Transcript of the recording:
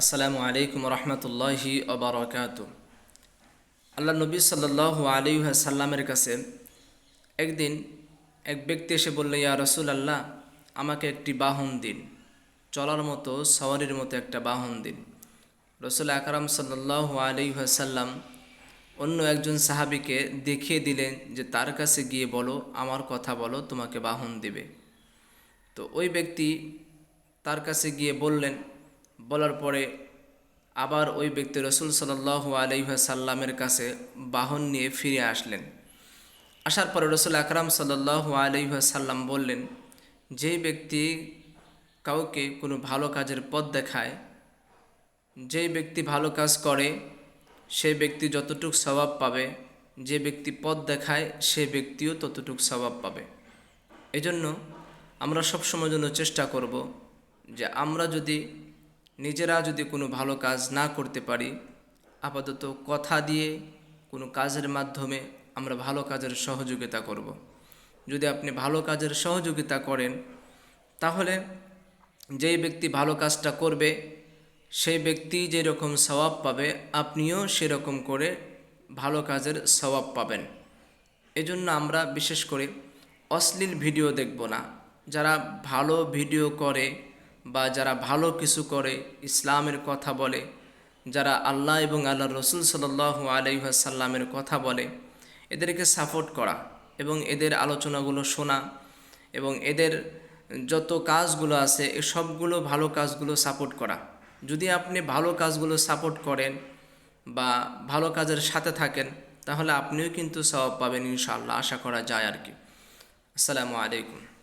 আসসালামু আলাইকুম রহমতুল্লাহি অবরকাত আল্লাহ নবী সাল্লাহ আলী সাল্লামের কাছে একদিন এক ব্যক্তি এসে বলল, ইয়া রসুল আল্লাহ আমাকে একটি বাহন দিন। চলার মতো, সওয়ারির মতো একটা বাহন দিন। রসুল আকরাম সাল্লাহ আলী সাল্লাম অন্য একজন সাহাবিকে দেখিয়ে দিলেন যে, তার কাছে গিয়ে বলো, আমার কথা বলো, তোমাকে বাহন দিবে। তো ওই ব্যক্তি তার কাছে গিয়ে বললেন বলার পরে আবার ওই ব্যক্তি রসুল সাল্লাহ আলহাসাল্লামের কাছে বাহন নিয়ে ফিরে আসলেন। আসার পরে রসুল আকরাম সাল্লাহ আলহাসাল্লাম বললেন, যেই ব্যক্তি কাউকে কোনো ভালো কাজের পথ দেখায়, যেই ব্যক্তি ভালো কাজ করে সেই ব্যক্তি যতটুক স্বভাব পাবে, যে ব্যক্তি পথ দেখায়, সে ব্যক্তিও ততটুক স্বভাব পাবে। এজন্য আমরা সবসময় জন্য চেষ্টা করব যে আমরা যদি নিজেরা যদি কোনো ভালো কাজ না করতে পারি, আপাতত কথা দিয়ে কোনো কাজের মাধ্যমে আমরা ভালো কাজের সহযোগিতা করব। যদি আপনি ভালো কাজের সহযোগিতা করেন, তাহলে যেই ব্যক্তি ভালো কাজটা করবে, সেই ব্যক্তি যেরকম স্বভাব পাবে, আপনিও সেরকম করে ভালো কাজের স্বভাব পাবেন এজন্য আমরা বিশেষ করে অশ্লীল ভিডিও দেখব না যারা ভালো ভিডিও করে বা যারা ভালো কিছু করে, ইসলামের কথা বলে, যারা আল্লাহ এবং আল্লাহ রসুল সাল্লাহ আলহাসাল্লামের কথা বলে, এদেরকে সাপোর্ট করা এবং এদের আলোচনাগুলো শোনা এবং এদের যত কাজগুলো আছে, এ সবগুলো ভালো কাজগুলো সাপোর্ট করা। যদি আপনি ভালো কাজগুলো সাপোর্ট করেন বা ভালো কাজের সাথে থাকেন, তাহলে আপনিও কিন্তু সবাব পাবেন ইনশাআল্লাহ, আশা করা যায় আর কি। আসসালামু আলাইকুম।